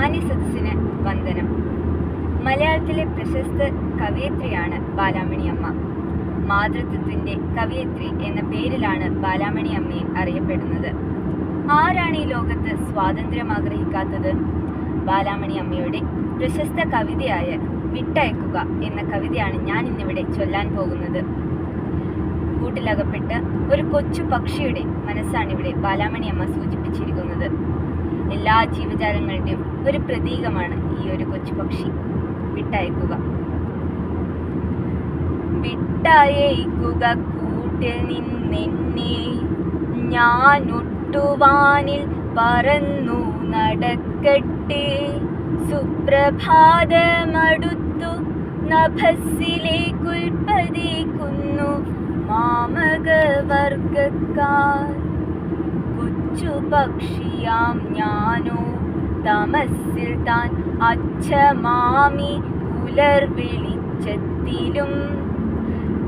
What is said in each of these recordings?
മാന്യ വന്ദനം. മലയാളത്തിലെ പ്രശസ്ത കവയിത്രിയാണ് ബാലാമണി അമ്മ മാതൃത്വത്തിന്റെ കവയിത്രി എന്ന പേരിലാണ് ബാലാമണി അമ്മയെ അറിയപ്പെടുന്നത്. ആരാണ് ഈ ലോകത്ത് സ്വാതന്ത്ര്യം ആഗ്രഹിക്കാത്തത്? ബാലാമണി അമ്മയുടെ പ്രശസ്ത കവിതയായ വിട്ടയക്കുക എന്ന കവിതയാണ് ഞാൻ ഇന്നിവിടെ ചൊല്ലാൻ പോകുന്നത്. കൂട്ടിലകപ്പെട്ട ഒരു കൊച്ചു പക്ഷിയുടെ മനസ്സാണ് ഇവിടെ ബാലാമണി അമ്മ സൂചിപ്പിച്ചിരിക്കുന്നത്. എല്ലാ ജീവജാലങ്ങളുടെയും ഒരു പ്രതീകമാണ് ഈ ഒരു കൊച്ചു പക്ഷി. വിട്ടയക്കുക. വിട്ടയക്കുക കൂട്ടിൽ ഞാൻ ഒട്ടുവാനിൽ പറന്നു നടക്കട്ടെ. സുപ്രഭാതമടുത്തു നഭസിലേക്കുൽപ്പതിക്കുന്നു മാമക വർഗക്കാർ കൊച്ചു പക്ഷിയാം ഞാനോ. തമസിൽ താൻ അച്ഛമാമി പുലർ വെളിച്ചത്തിലും.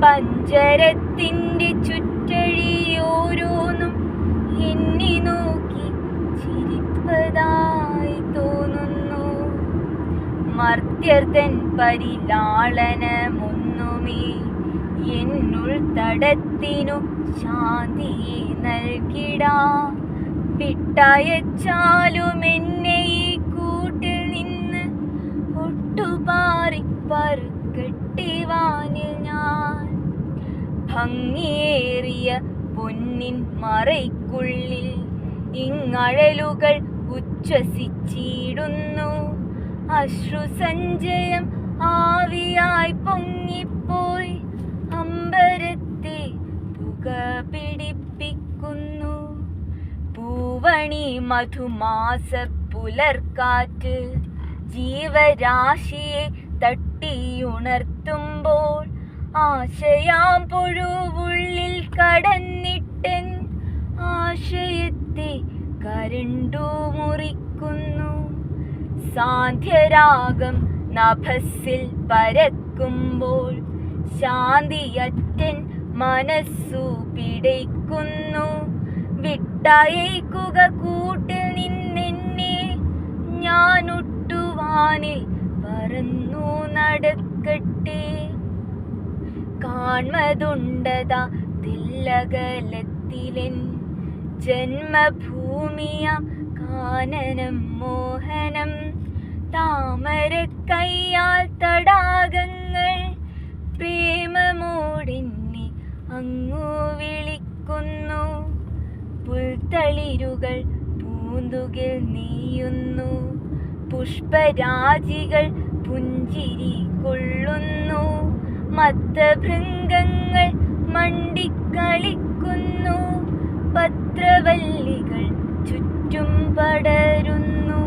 പഞ്ചരത്തിന്റെ ചുറ്റഴിയോരോന്നും എന്നെ നോക്കി ചിരിപ്പതായി തോന്നുന്നു. മർത്യർത്തൻ പരിലാളനമൊന്നുമേ എന്നുൾ തടത്തിനു ശാന്തിയെ നൽകിടാ. വിട്ടയച്ചാലും എന്നെ ഈ കൂട്ടിൽ നിന്ന് ഒട്ടുപാറി പറുകെട്ടിവാനിൽ ഞാൻ. ഭംഗിയേറിയ പൊന്നിൻ മറയ്ക്കുള്ളിൽ ഇങ്ങഴലുകൾ ഉച്ഛസിച്ചിടുന്നു. അശ്രുസഞ്ചയം ആവിയായി പൊങ്ങിപ്പോയി പൂവണി മധുമാസ പുലർക്കാറ്റ് ജീവരാശിയെ തട്ടിയുണർത്തുമ്പോൾ ആശയാം പുഴുവുള്ളിൽ കടന്നിട്ടൻ ആശയത്തെ കരണ്ടു മുറിക്കുന്നു. സാന്ധ്യരാഗം നഭസിൽ പരക്കുമ്പോൾ ശാന്തിയറ്റൻ മനസ്സു പിടയ്ക്കുന്നു. വിട്ടയക്കുക കൂട്ടിൽ നിന്നെന്നെ ഞാൻ ഒട്ടുവാനിൽ പറന്നു നടക്കട്ടെ. കാൺമതുണ്ടതാ തില്ലകലത്തിലെൻ ജന്മഭൂമിയാം കാനനം മോഹനം. താമര കയ്യാൽ തടാകങ്ങൾ പ്രേമമോടിന്നെ അങ്ങു വിളിക്കുന്നു. പുൽത്തളിരുകൾ പൂന്തുകിൽ നീയുന്നു. പുഷ്പരാജികൾ പുഞ്ചിരി കൊള്ളുന്നു മത്തഭൃംഗങ്ങൾ മണ്ടിക്കളിക്കുന്നു. പത്രവല്ലികൾ ചുറ്റും പടരുന്നു.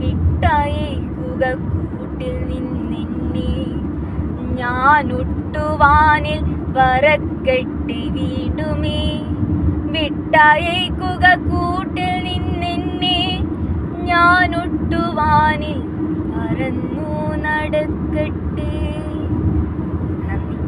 വിട്ടയക്കുക കൂട്ടിൽ നിന്നെന്നെ ഞാനൊട്ടുവാനിൽ വറക്കെട്ടി വീടുമേ. വിട്ടയക്കുക കൂട്ടിൽ നിന്നെന്നെ ഞാനൊട്ടുവാനിൽ പറന്നു നടക്കട്ടെ.